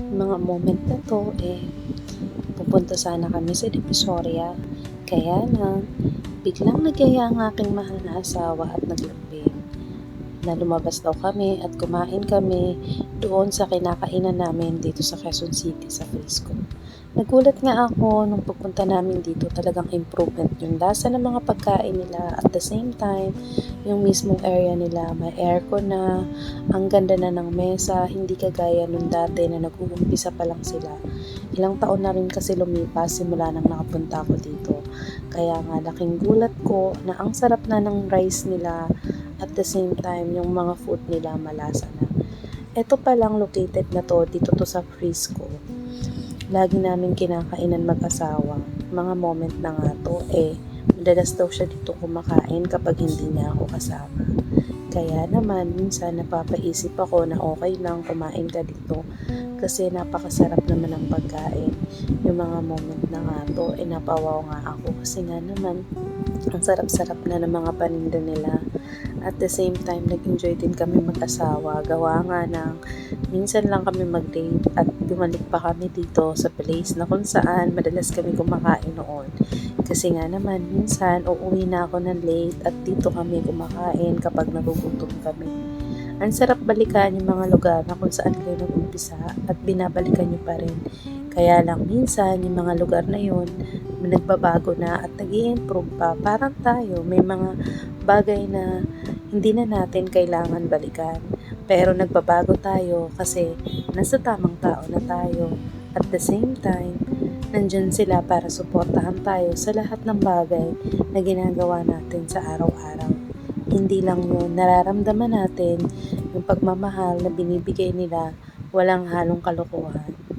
mga moment na to, eh, pupunta sana kami sa Divisoria. Kaya lang, biglang nagyaya ang aking mahal na asawa at naglambing na lumabas daw kami at kumain kami doon sa kinakainan namin dito sa Quezon City sa Frisco. Nagulat nga ako nung pagpunta namin dito talagang improvement yung lasa ng mga pagkain nila. At the same time yung mismong area nila may aircon na ang ganda na ng mesa hindi kagaya nung dati na nag-uumpisa pa lang sila. Ilang taon na rin kasi lumipas simula nang nakapunta ako dito. Kaya nga laking gulat ko na ang sarap na ng rice nila at the same time yung mga food nila malasa na ito pa lang located na to dito to sa Frisco lagi namin kinakainan mag-asawa. Mga moment na nga to, eh, madalas daw siya dito kumakain kapag hindi niya ako kasama. Kaya naman, minsan napapaisip ako na okay lang kumain ka dito kasi napakasarap naman ng pagkain. Yung mga moment na nga to, eh, napawaw nga ako kasi nga naman, ang sarap-sarap na ng mga paninda nila. At the same time, nag-enjoy din kami mag-asawa. Gawa nga ng minsan lang kami mag-date at bumalik pa kami dito sa place na kung saan madalas kami kumakain noon. Kasi nga naman, minsan uuwi na ako ng late at dito kami kumakain kapag nagugutom kami. Ang sarap balikan yung mga lugar na kung saan kayo nag-umpisa at binabalikan nyo pa rin. Kaya lang minsan yung mga lugar na yun nagbabago na at nag improve pa. Parang tayo, may mga bagay na hindi na natin kailangan balikan. Pero nagbabago tayo kasi nasa tamang tao na tayo. At the same time, nandyan sila para suportahan tayo sa lahat ng bagay na ginagawa natin sa araw-araw. Hindi lang yun, nararamdaman natin yung pagmamahal na binibigay nila walang halong kalokohan.